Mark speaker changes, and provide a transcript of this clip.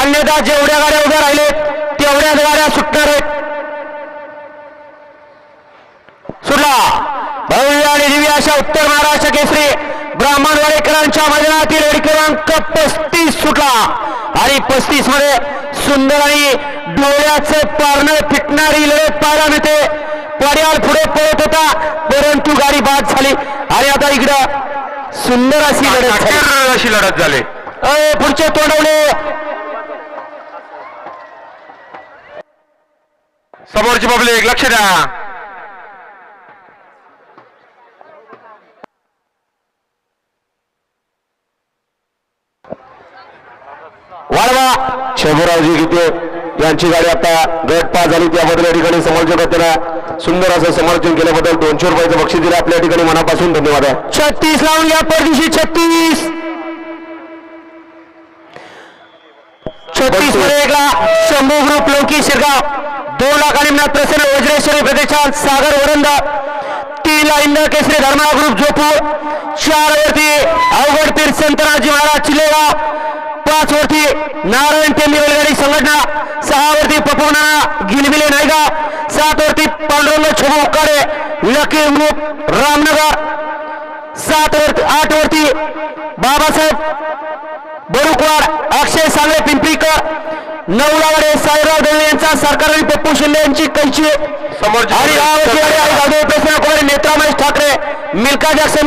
Speaker 1: अन्यथा जेवढ्या गाड्या उभ्या राहिले तेवढ्याच गाड्या सुटणार आहेत. सुटला. भव्य आणि दिव्य अशा उत्तर महाराष्ट्र केसरी ब्राह्मणवाडेकरांच्या मैदानातील एडी क्रमांक पस्तीस सुटला. आणि पस्तीसमध्ये सुंदर आणि डोळ्याचं पारणं फिटणारी लढत पाहायला मिळते. पड्याल पुढे पळत होता परंतु गाडी बाद झाली. आणि आता इकडं सुंदर अशी लढत
Speaker 2: अशी लढत झाली.
Speaker 1: पुढचे तोंडवले.
Speaker 2: समोरची पब्लिक लक्ष द्या.
Speaker 1: वाढवा. शंभूरावजी गीते यांची गाडी आता गट पास झाली. त्याबद्दल या ठिकाणी समालोचक त्यांना सुंदर असं समर्थन केल्याबद्दल दोनशे रुपयाचं बक्षीस दिलं. आपल्या ठिकाणी मनापासून धन्यवाद आहे. छत्तीस लावून या परदिवशी छत्तीस. छत्तीसमध्ये एकला शंभू ग्रुप लौकी शिरगाव. दोन लाखांनी मिळत प्रसन्न वज्रेश्वरी प्रदेशात सागर वरंद तीन ला इंद केसरी धर्मा ग्रुप जोपूर चार वरती अवघड पीर संतनाजी महाराज चिलेगाव पाच वरती नारायण टेंबी बैलगाडी संघटना सहा वरती पपवना गिलबिले नायगाव सात वरती पांडुरंग छोबू उकाडे लकी ग्रुप रामनगर सात वरती आठ वरती बाबासाहेब बरुकवाड अक्षय सांगळे पिंपरीकर नऊ लावडे आणि पप्पू शिंदे यांची कैची. पेसना कोळे नेत्रा महेश ठाकरे मिल्का जॅक्सन